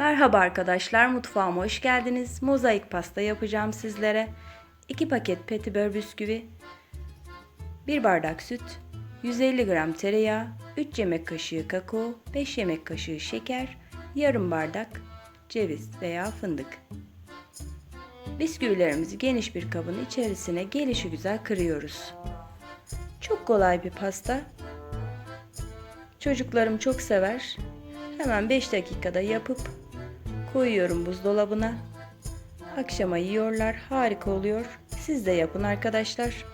Merhaba arkadaşlar, mutfağıma hoş geldiniz. Mozaik pasta yapacağım sizlere. 2 paket petibör bisküvi, 1 bardak süt, 150 gram tereyağı, 3 yemek kaşığı kakao, 5 yemek kaşığı şeker, yarım bardak ceviz veya fındık. Bisküvilerimizi geniş bir kabın içerisine gelişi güzel kırıyoruz. Çok kolay bir pasta. Çocuklarım çok sever. Hemen 5 dakikada yapıp koyuyorum buzdolabına. Akşama yiyorlar. Harika oluyor. Siz de yapın arkadaşlar.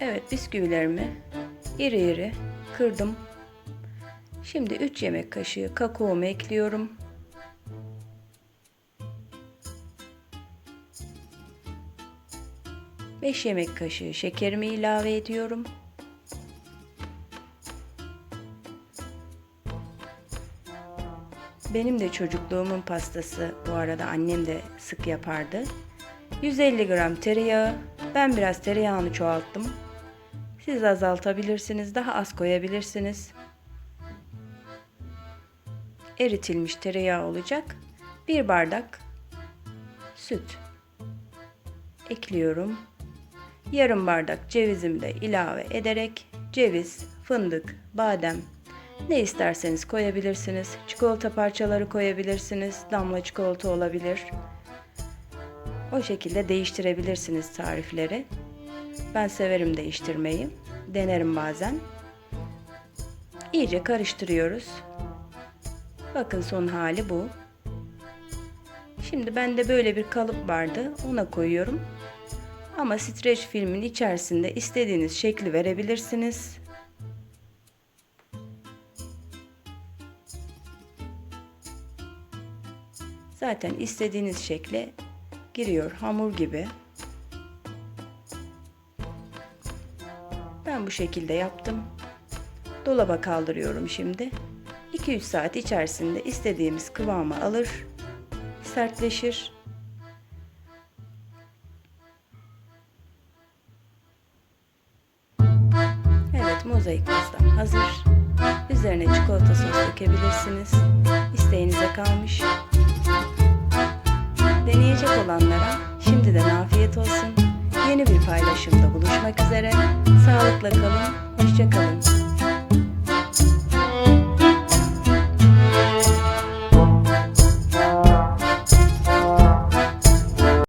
Evet bisküvilerimi iri iri kırdım. Şimdi 3 yemek kaşığı kakaomu ekliyorum. Beş yemek kaşığı şekerimi ilave ediyorum. Benim de çocukluğumun pastası bu arada annem de sık yapardı. 150 gram tereyağı. Ben biraz tereyağını çoğalttım. Siz azaltabilirsiniz, daha az koyabilirsiniz. Eritilmiş tereyağı olacak. Bir bardak süt ekliyorum. Yarım bardak cevizimi de ilave ederek ceviz, fındık, badem, ne isterseniz koyabilirsiniz. Çikolata parçaları koyabilirsiniz. Damla çikolata olabilir. O şekilde değiştirebilirsiniz tarifleri. Ben severim değiştirmeyi. Denerim bazen. İyice karıştırıyoruz. Bakın son hali bu. Şimdi bende böyle bir kalıp vardı. Ona koyuyorum. Ama streç filmin içerisinde istediğiniz şekli verebilirsiniz. Zaten istediğiniz şekle giriyor hamur gibi. Ben bu şekilde yaptım. Dolaba kaldırıyorum şimdi. 2-3 saat içerisinde istediğimiz kıvamı alır, sertleşir. Evet, mozaik pastam hazır. Üzerine çikolata sos dökebilirsiniz. İsteğinize kalmış. Deneyecek olanlara şimdiden afiyet olsun. Yeni bir paylaşımda buluşmak üzere. Sağlıkla kalın, hoşça kalın.